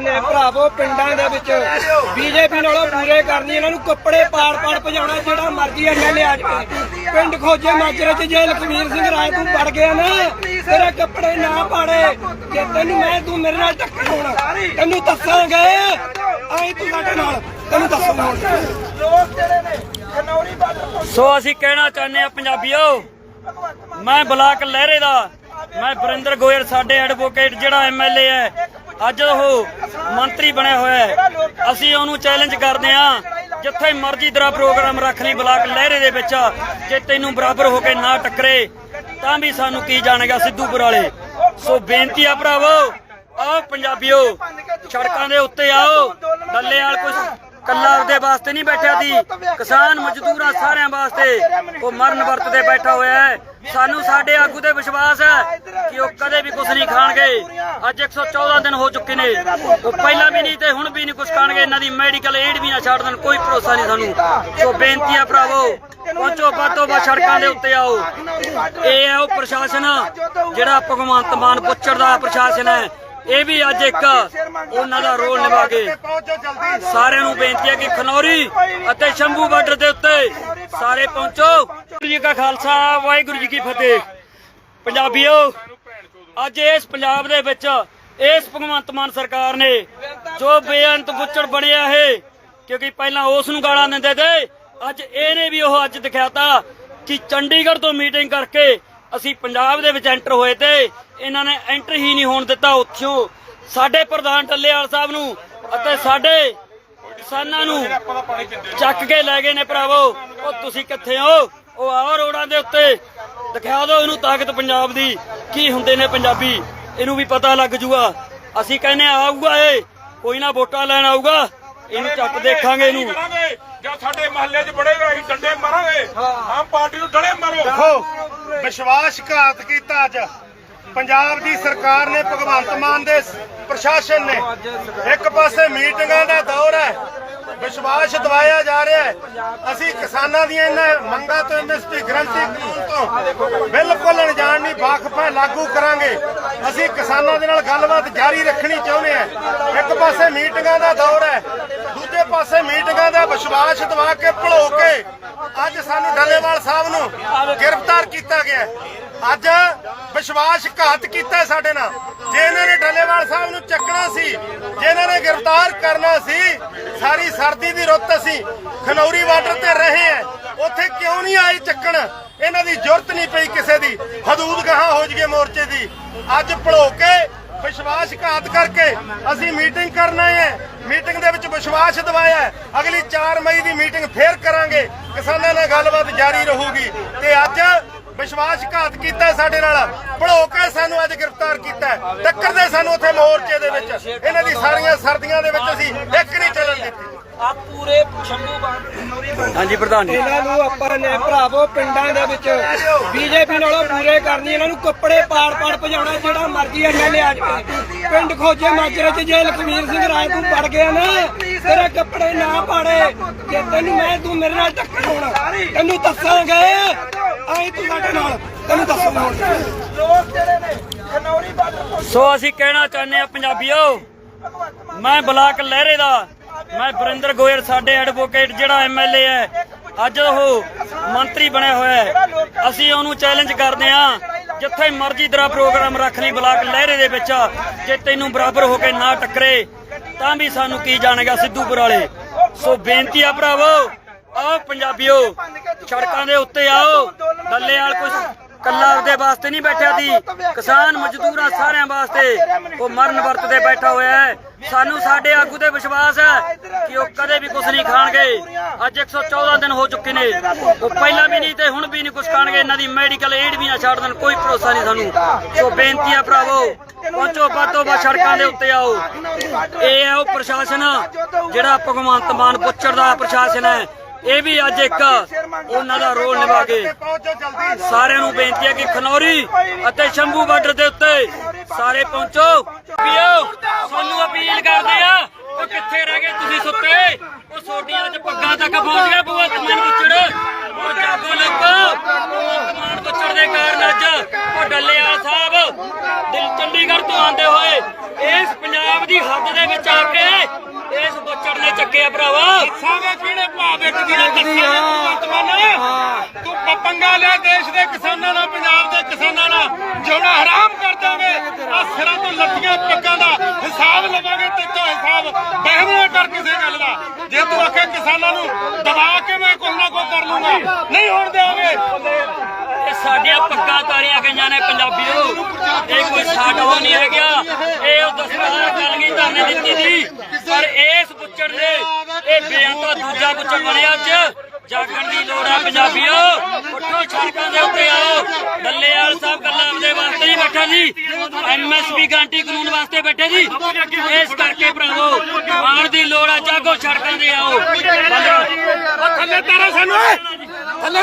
ਨੇ ਭਰਾਵੋ, ਪਿੰਡਾਂ ਦੇ ਵਿੱਚ ਬੀਜੇਪੀ ਨਾਲੋਂ ਪੂਰੇ ਕਰਨੀ, ਇਹਨਾਂ ਨੂੰ ਕੱਪੜੇ ਪਾੜ ਪਾੜ ਭਜਾਉਣਾ, ਜਿਹੜਾ ਮਰਜ਼ੀ ਐਮਐਲਏ ਆ ਜਾਵੇ। ਪਿੰਡ ਖੋਜੇ ਮਾਜਰੇ ਚ, ਜੇ ਲਖਵੀਰ ਸਿੰਘ ਰਾਏ ਤੂੰ ਵੜ ਗਿਆ ਨਾ, ਤੇਰੇ ਕੱਪੜੇ ਨਾ ਪਾੜੇ, ਜੇ ਤੈਨੂੰ ਮੈਂ, ਤੂੰ ਮੇਰੇ ਨਾਲ ਟੱਕਰ ਹੋਣਾ ਤੈਨੂੰ ਦੱਸਾਂਗੇ ਆਈ ਤੂੰ ਸਾਡੇ ਨਾਲ, ਤੈਨੂੰ ਦੱਸਾਂਗੇ। ਲੋਕ ਜਿਹੜੇ ਨੇ ਖਨੌਰੀ ਬਾਰਡਰ ਸੋ ਅਸੀਂ ਕਹਿਣਾ ਚਾਹੁੰਦੇ ਆ ਪੰਜਾਬੀਓ, ਮੈਂ ਬਲਾਕ ਲਹਿਰੇ ਦਾ, ਮੈਂ ਬਰਿੰਦਰ ਗੋਇਲ, ਸਾਡੇ ਐਡਵੋਕੇਟ ਜਿਹੜਾ ਐਮਐਲਏ ਹੈ ਅੱਜ ਉਹ ਮੰਤਰੀ ਬਣਿਆ ਹੋਇਆ ਹੈ। ਅਸੀਂ ਉਹਨੂੰ ਚੈਲੰਜ ਕਰਦੇ ਹਾਂ, ਜਿੱਥੇ ਮਰਜ਼ੀ ਤੇਰਾ ਪ੍ਰੋਗਰਾਮ ਰੱਖ ਲਈ ਬਲਾਕ ਲਹਿਰੇ ਦੇ ਵਿੱਚ, ਜੇ ਤੈਨੂੰ ਬਰਾਬਰ ਹੋ ਕੇ ਨਾ ਟੱਕਰੇ, ਤਾਂ ਵੀ ਸਾਨੂੰ ਕੀ ਜਾਣੇਗਾ ਸਿੱਧੂਪੁਰ ਵਾਲੇ? ਸੋ ਬੇਨਤੀ ਆ ਭਰਾਵੋ, ਆਓ ਪੰਜਾਬੀਓ, ਸੜਕਾਂ ਦੇ ਉੱਤੇ ਆਓ, ਡੱਲੇ ਵਾਲ ਕੁਝ ਕੱਲਾ ਉਹਦੇ ਵਾਸਤੇ ਨਹੀਂ ਬੈਠਿਆ ਸੀ। ਕਿਸਾਨ ਮਜ਼ਦੂਰਾਂ ਸਾਰਿਆਂ ਵਾਸਤੇ। ਉਹ ਮਰਨ ਵਰਤ ਤੇ ਬੈਠਾ ਹੋਇਆ ਹੈ। ਸਾਨੂੰ ਸਾਡੇ ਆਗੂ ਤੇ ਵਿਸ਼ਵਾਸ ਹੈ ਕਿ ਉਹ ਕਦੇ ਵੀ ਕੁਝ ਨਹੀਂ ਖਾਣਗੇ। ਅੱਜ 114 ਦਿਨ ਹੋ ਚੁੱਕੇ ਨੇ। ਉਹ ਪਹਿਲਾਂ ਵੀ ਨਹੀਂ ਤੇ ਹੁਣ ਵੀ ਨਹੀਂ ਕੁਝ ਖਾਣਗੇ। ਇਹਨਾਂ ਦੀ ਮੈਡੀਕਲ ਏਡ ਵੀ ਨਾ ਛੱਡ ਦੇਣ। ਕੋਈ ਭਰੋਸਾ ਨਹੀਂ ਸਾਨੂੰ। ਸੋ ਬੇਨਤੀ ਹੈ ਭਰਾਵੋ, ਪਹੁੰਚੋ ਬਾਤੋਂ ਬਾ ਸੜਕਾਂ ਦੇ ਉੱਤੇ ਆਓ। ਇਹ ਹੈ ਉਹ ਪ੍ਰਸ਼ਾਸਨ, ਜਿਹੜਾ ਭਗਵੰਤ ਮਾਨ ਪੁੱਛੜ ਦਾ ਪ੍ਰਸ਼ਾਸਨ ਹੈ। ਇਹ ਵੀ ਅੱਜ ਇੱਕ ਉਹਨਾਂ ਦਾ ਰੋਲ ਨਿਭਾ ਕੇ ਸਾਰਿਆਂ ਨੂੰ ਬੇਨਤੀ ਹੈ ਕਿ ਖਨੌਰੀ ਅਤੇ ਸ਼ੰਭੂ ਬਾਰਡਰ ਦੇ ਉੱਤੇ ਸਾਰੇ ਪਹੁੰਚੋ। ਵਾਹਿਗੁਰੂ ਜੀ ਕਾ ਖਾਲਸਾ, ਵਾਹਿਗੁਰੂ ਜੀ ਕੀ ਫਤਿਹ। ਪੰਜਾਬੀਓ, ਅੱਜ ਇਸ ਪੰਜਾਬ ਦੇ ਵਿੱਚ ਇਸ ਭਗਵੰਤ ਮਾਨ ਸਰਕਾਰ ਨੇ ਜੋ ਬੇਅੰਤ ਬੁੱਚੜ ਬਣਿਆ ਹੈ, ਕਿਉਂਕਿ ਪਹਿਲਾਂ ਉਸ ਨੂੰ ਗਾਲਾਂ ਦਿੰਦੇ ਤੇ, ਅੱਜ ਇਹਨੇ ਵੀ ਉਹ ਅੱਜ ਦਿਖਾਤਾ ਕਿ ਚੰਡੀਗੜ੍ਹ ਤੋਂ ਮੀਟਿੰਗ ਕਰਕੇ ਅਸੀਂ ਪੰਜਾਬ ਦੇ ਵਿੱਚ ਐਂਟਰ ਹੋਏ ਤੇ ਇਹਨਾਂ ਨੇ ਐਂਟਰ ਹੀ ਨਹੀਂ ਹੋਣ ਦਿੱਤਾ ਉੱਥੋਂ। ਸਾਡੇ ਪ੍ਰਧਾਨ ਟੱਲੇਵਾਲ ਸਾਹਿਬ ਨੂੰ ਅਤੇ ਸਾਡੇ ਕਿਸਾਨਾਂ ਨੂੰ ਚੱਕ ਕੇ ਲੈ ਗਏ ਨੇ ਭਰਾਵੋ। ਉਹ ਤੁਸੀਂ ਕਿੱਥੇ ਹੋ? ਉਹ ਆਓ ਰੋਡਾਂ ਦੇ ਉੱਤੇ। ਦਿਖਾ ਦਿਓ ਇਹਨੂੰ ਤਾਕਤ ਪੰਜਾਬ ਦੀ। ਕੀ ਹੁੰਦੇ ਨੇ ਪੰਜਾਬੀ? ਇਹਨੂੰ ਵੀ ਪਤਾ ਲੱਗ ਜੂਗਾ। ਅਸੀਂ ਕਹਿੰਦੇ ਆਊਗਾ ਇਹ। ਕੋਈ ਨਾ ਵੋਟਾਂ ਲੈਣ ਆਊਗਾ। ਇਹਨੂੰ ਚੱਕ ਦੇਖਾਂਗੇ ਇਹਨੂੰ। ਜਾਂ ਸਾਡੇ ਮਹੱਲੇ 'ਚ ਬੜੇਗਾ ਅਸੀਂ ਡੰਡੇ ਮਾਰਾਂਗੇ। ਆਮ ਪਾਰਟੀ ਨੂੰ ਡੜੇ ਮਾਰੋ। ਦੇਖੋ। ਵਿਸ਼ਵਾਸਘਾਤ ਕੀਤਾ ਅੱਜ। ਪੰਜਾਬ ਦੀ ਸਰਕਾਰ ਨੇ ਭਗਵੰਤ ਮਾਨ ਦੇ ਪ੍ਰਸ਼ਾਸਨ ਨੇ ਇੱਕ ਪਾਸੇ ਮੀਟਿੰਗਾਂ ਦਾ ਦੌਰ ਹੈ, ਵਿਸ਼ਵਾਸ ਦਵਾਇਆ ਜਾ ਰਿਹਾ ਹੈ। ਅਸੀਂ ਕਿਸਾਨਾਂ ਦੀਆਂ ਇਹਨਾਂ ਮੰਗਾਂ ਤੋਂ ਐਮਐਸਪੀ ਗਰੰਟੀ ਕਾਨੂੰਨ ਤੋਂ ਬਿਲਕੁਲ ਅਣਜਾਣ ਨਹੀਂ ਵਾਕਫ ਹੈ ਲਾਗੂ ਕਰਾਂਗੇ। ਅਸੀਂ ਕਿਸਾਨਾਂ ਦੇ ਨਾਲ ਗੱਲਬਾਤ ਜਾਰੀ ਰੱਖਣੀ ਚਾਹੁੰਦੇ ਹਾਂ। ਇੱਕ ਪਾਸੇ ਮੀਟਿੰਗਾਂ ਦਾ ਦੌਰ ਹੈ, ਦੂਜੇ ਪਾਸੇ ਮੀਟਿੰਗਾਂ ਦਾ ਵਿਸ਼ਵਾਸ ਦਵਾ ਕੇ ਭਲੋ ਕੇ ਅੱਜ ਸਾਨੂੰ ਡੱਲੇਵਾਲ ਸਾਹਿਬ ਨੂੰ ਗ੍ਰਿਫਤਾਰ ਕੀਤਾ ਗਿਆ ਅੱਜ ਵਿਸ਼ਵਾਸ ਘਾਤ ਕੀਤਾ ਸਾਡੇ ਨਾਲ। ਜੇ ਇਹਨਾਂ ਨੇ ਡੱਲੇਵਾਲ ਸਾਹਿਬ ਨੂੰ ਚੱਕਣਾ ਸੀ ਜੇ ਇਹਨਾਂ ਨੇ ਗ੍ਰਿਫਤਾਰ ਕਰਨਾ ਸੀ, ਸਾਰੀ ਸਰਦੀ ਦੀ ਰੁੱਤ ਅਸੀਂ ਖਨੌਰੀ ਬਾਰਡਰ ਤੇ ਰਹੇ ਹਾਂ। ਉੱਥੇ ਕਿਉਂ ਨਹੀਂ ਆਏ ਚੱਕਣ? ਇਹਨਾਂ ਦੀ ਜ਼ਰੂਰਤ ਨਹੀਂ ਪਈ ਕਿਸੇ ਦੀ। ਹਦੂਦ ਗਾਹਾਂ ਹੋ ਜਗੇ ਮੋਰਚੇ ਦੀ। ਅੱਜ ਭੁਲੋ ਕੇ ਵਿਸ਼ਵਾਸਘਾਤ ਕਰਕੇ ਅਸੀਂ ਮੀਟਿੰਗ ਕਰਨਾ ਹੈ। ਮੀਟਿੰਗ ਦੇ ਵਿੱਚ ਵਿਸ਼ਵਾਸ ਦਿਵਾਇਆ ਅਗਲੀ 4 ਮਈ ਦੀ ਮੀਟਿੰਗ ਫੇਰ ਕਰਾਂਗੇ। ਕਿਸਾਨਾਂ ਨਾਲ ਗੱਲਬਾਤ ਜਾਰੀ ਰਹੂਗੀ ਤੇ ਅੱਜ ਵਿਸ਼ਵਾਸਘਾਤ ਕੀਤਾ ਹੈ ਸਾਡੇ ਨਾਲ। ਭੜੋ ਕੇ ਸਾਨੂੰ ਅੱਜ ਗ੍ਰਿਫਤਾਰ ਕੀਤਾ। ਟੱਕਰਦੇ ਸਾਨੂੰ ਉੱਥੇ ਮੋਰਚੇ ਦੇ ਵਿੱਚ। ਇਹਨਾਂ ਦੀ ਸਾਰੀਆਂ ਸਰਦੀਆਂ ਦੇ ਵਿੱਚ ਅਸੀਂ ਇੱਕ ਨਹੀਂ ਚੱਲਣ ਦਿੱਤੀ। ਆ ਪੂਰੇ ਸ਼ੰਭੂ ਬਾਰਡਰ ਹਾਂਜੀ ਪ੍ਰਧਾਨ ਜੀ। ਇਹਨਾਂ ਨੂੰ ਆਪਾਂ ਨੇ ਭਰਾਵੋ ਪਿੰਡਾਂ ਦੇ ਵਿੱਚ ਬੀਜੇਪੀ ਨਾਲੋਂ ਪੂਰੇ ਕਰਨੀ ਇਹਨਾਂ ਨੂੰ ਕੱਪੜੇ ਪਾੜ ਪਾੜ ਭਜਾਉਣਾ ਜਿਹੜਾ ਮਰਜ਼ੀ ਐਮਐਲਏ ਆ ਜਾਵੇ ਪਿੰਡ ਖੋਜੇ ਮਾਜਰੇ ਚ ਜੇ ਲਖਵੀਰ ਸਿੰਘ ਰਾਏ ਤੂੰ ਵੜ ਗਿਆ ਨਾ ਤੇਰੇ ਕੱਪੜੇ ਨਾ ਪਾੜੇ। ਜੇ ਤੈਨੂੰ ਮੈਂ, ਤੂੰ ਮੇਰੇ ਨਾਲ ਟੱਕਰ ਹੋਣਾ। ਤੈਨੂੰ ਦੱਸਾਂਗੇ। ਆਈ ਤੂੰ ਸਾਡੇ ਨਾਲ। ਤੈਨੂੰ ਦੱਸਾਂਗੇ। ਲੋਕ ਜਿਹੜੇ ਨੇ ਖਨੌਰੀ ਬਾਰਡਰ ਸੋ ਅਸੀਂ ਕਹਿਣਾ ਚਾਹੁੰਦੇ ਆ ਪੰਜਾਬੀਓ, ਮੈਂ ਬਲਾਕ ਲਹਿਰੇ ਦਾ, ਮੈਂ ਬਰਿੰਦਰ ਗੋਇਲ ਸਾਡੇ ਐਡਵੋਕੇਟ ਜਿਹੜਾ ਐਮਐਲਏ ਹੈ। ਅੱਜ ਉਹ ਮੰਤਰੀ ਬਣਿਆ ਹੋਇਆ ਹੈ। ਅਸੀਂ ਉਹਨੂੰ ਚੈਲੰਜ ਕਰਦੇ ਆ ਜਿੱਥੇ ਮਰਜ਼ੀ ਤੇਰਾ ਪ੍ਰੋਗਰਾਮ ਰੱਖ ਲਈ ਬਲਾਕ ਲਹਿਰੇ ਦੇ ਵਿੱਚ, ਜੇ ਤੈਨੂੰ ਬਰਾਬਰ ਹੋ ਕੇ ਨਾ ਟੱਕਰੇ। ਤਾਂ ਵੀ ਸਾਨੂੰ ਕੀ ਜਾਣੇਗਾ ਸਿੱਧੂਪੁਰ ਵਾਲੇ? ਸੋ ਬੇਨਤੀ ਆ ਭਰਾਵੋ, ਆਓ ਪੰਜਾਬੀਓ, ਸੜਕਾਂ ਦੇ ਉੱਤੇ ਆਓ। ਡੱਲੇ ਵਾਲ ਕੁਝ ਕੱਲਾ ਉਹਦੇ ਵਾਸਤੇ ਨਹੀਂ ਬੈਠਿਆ ਸੀ। ਕਿਸਾਨ ਮਜ਼ਦੂਰਾਂ ਸਾਰਿਆਂ ਵਾਸਤੇ। ਉਹ ਮਰਨ ਵਰਤ ਤੇ ਬੈਠਾ ਹੋਇਆ ਹੈ। ਸਾਨੂੰ ਸਾਡੇ ਆਗੂ ਤੇ ਵਿਸ਼ਵਾਸ ਹੈ ਕਿ ਉਹ ਕਦੇ ਵੀ ਕੁਝ ਨਹੀਂ ਖਾਣਗੇ। ਅੱਜ 114 ਦਿਨ ਹੋ ਚੁੱਕੇ ਨੇ। ਉਹ ਪਹਿਲਾਂ ਵੀ ਨਹੀਂ ਤੇ ਹੁਣ ਵੀ ਨਹੀਂ ਕੁਝ ਖਾਣਗੇ। ਇਹਨਾਂ ਦੀ ਮੈਡੀਕਲ ਏਡ ਵੀ ਨਾ ਛੱਡ ਦੇਣ। ਕੋਈ ਭਰੋਸਾ ਨਹੀਂ ਸਾਨੂੰ। ਸੋ ਬੇਨਤੀ ਹੈ ਭਰਾਵੋ ਪਹੁੰਚੋ ਬਾਤੋਂ ਬਾ ਸੜਕਾਂ ਦੇ ਉੱਤੇ ਆਓ। ਇਹ ਹੈ ਉਹ ਪ੍ਰਸ਼ਾਸਨ। ਜਿਹੜਾ ਭਗਵੰਤ ਮਾਨ ਪੁੱਛੜ ਦਾ ਪ੍ਰਸ਼ਾਸਨ ਹੈ ਇਹ ਵੀ ਅੱਜ ਇੱਕ ਉਹਨਾਂ ਦਾ ਰੋਲ ਨਿਭਾ ਕੇ। ਪਹੁੰਚੋ ਜਲਦੀ ਸਾਰਿਆਂ ਨੂੰ ਬੇਨਤੀ ਹੈ ਕਿ ਖਨੌਰੀ ਅਤੇ ਸ਼ੰਭੂ ਬਾਰਡਰ ਦੇ ਉੱਤੇ ਸਾਰੇ ਪਹੁੰਚੋ। ਪੀਓ ਤੁਹਾਨੂੰ ਅਪੀਲ ਕਰਦੇ ਆ। ਉਹ ਕਿੱਥੇ ਰਹਿ ਗਏ ਤੁਸੀਂ ਸੁੱਤੇ? ਉਹ ਸੋਡੀਆਂ ਚ ਪੱਗਾਂ ਤੱਕ ਪਹੁੰਚ ਗਿਆ ਭਗਵੰਤ ਮਾਨ ਬੁੱਚੜ ਉਹ ਜਾਗੋ ਲੋਕੋ। ਭਗਵੰਤ ਮਾਨ ਬੁੱਚੜ ਦੇ ਕਾਰਨ ਅੱਜ ਉਹ ਡੱਲੇਵਾਲ ਸਾਹਿਬ ਚੰਡੀਗੜ੍ਹ ਤੋਂ ਆਉਂਦੇ ਹੋਏ ਇਸ ਪੰਜਾਬ ਦੀ ਹੱਦ ਦੇ ਵਿੱਚ ਆ ਕੇ ਇਸ ਬੁੱਚੜ ਨੇ ਚੱਕਿਆ ਭਰਾਵਾ। ਸਾਵੇਂ ਕਿਹੜੇ ਭਾਅ ਵੇਚਦੀ ਆ ਦੱਸਾਂ ਤੂੰ ਪ- ਪੰਗਾ ਦੇਸ਼ ਦੇ ਕਿਸਾਨਾਂ ਨਾਲ, ਪੰਜਾਬ ਦੇ ਕਿਸਾਨਾਂ ਨਾਲ। ਜਿਉਣਾ ਹਰਾਮ ਕਰ ਦਾਂਗੇ ਆ ਸਿਰਾਂ ਤੋਂ ਲੱਤੀਆਂ ਪੱਗਾਂ ਦਾ ਹਿਸਾਬ ਲਵਾਂਗੇ ਤੇਤੋਂ ਹਿਸਾਬ ਬਹਿਵੇਂ ਕਰ ਕਿਸੇ ਗੱਲ ਦਾ। ਜੇ ਤੂੰ ਆਖੇ ਕਿਸਾਨਾਂ ਨੂੰ ਦਬਾ ਕੇ ਮੈਂ ਕੁਝ ਨਾ ਕੁਝ ਕਰ ਲੂੰਗਾ। ਨਹੀਂ ਹੋਣ ਦੇਵਾਂਗੇ ਇਹ ਸਾਡੀਆਂ ਪੱਕਾ ਤਾਰੀਆਂ ਗਈਆਂ ਨੇ ਪੰਜਾਬੀਓ। ਇਹ ਕੋਈ ਸਾਡਵਾ ਨਹੀਂ ਹੈਗਾ ਇਹ ਉਹ ਦਸਤਾਰ ਕਰ ਧਰਨੇ ਦਿੱਤੀ ਸੀ। ਪਰ ਇਸ ਬੁੱਚੜ ਨੇ ਇਹ ਬੇਅੰਤਾ ਦੂਜਾ ਬੁੱਚੜ ਬਣਿਆ ਅੱਜ। ਜਾਗਣ ਦੀ ਲੋੜ ਆ ਪੰਜਾਬੀਓ। ਉੱਠੋ ਸੜਕਾਂ ਦੇ ਉੱਤੇ ਆਓ। ਡੱਲੇਵਾਲ ਸਾਹਿਬ ਗੱਲਾਂ ਆਪਦੇ ਵਾਸਤੇ ਨਹੀਂ ਬੈਠਾ ਸੀ ਐਮਐਸਪੀ ਗਾਂਟੀ ਕਾਨੂੰਨ ਵਾਸਤੇ ਬੈਠੇ ਜੀ। ਇਸ ਕਰਕੇ ਭਰਾਵੋ, ਆਉਣ ਦੀ ਲੋੜ ਹੈ ਜਾਗੋ ਸੜਕਾਂ ਦੇ ਆਓ। ਥੱਲੇ ਤਾਰਾ ਸਾਨੂੰ ਥੱਲੇ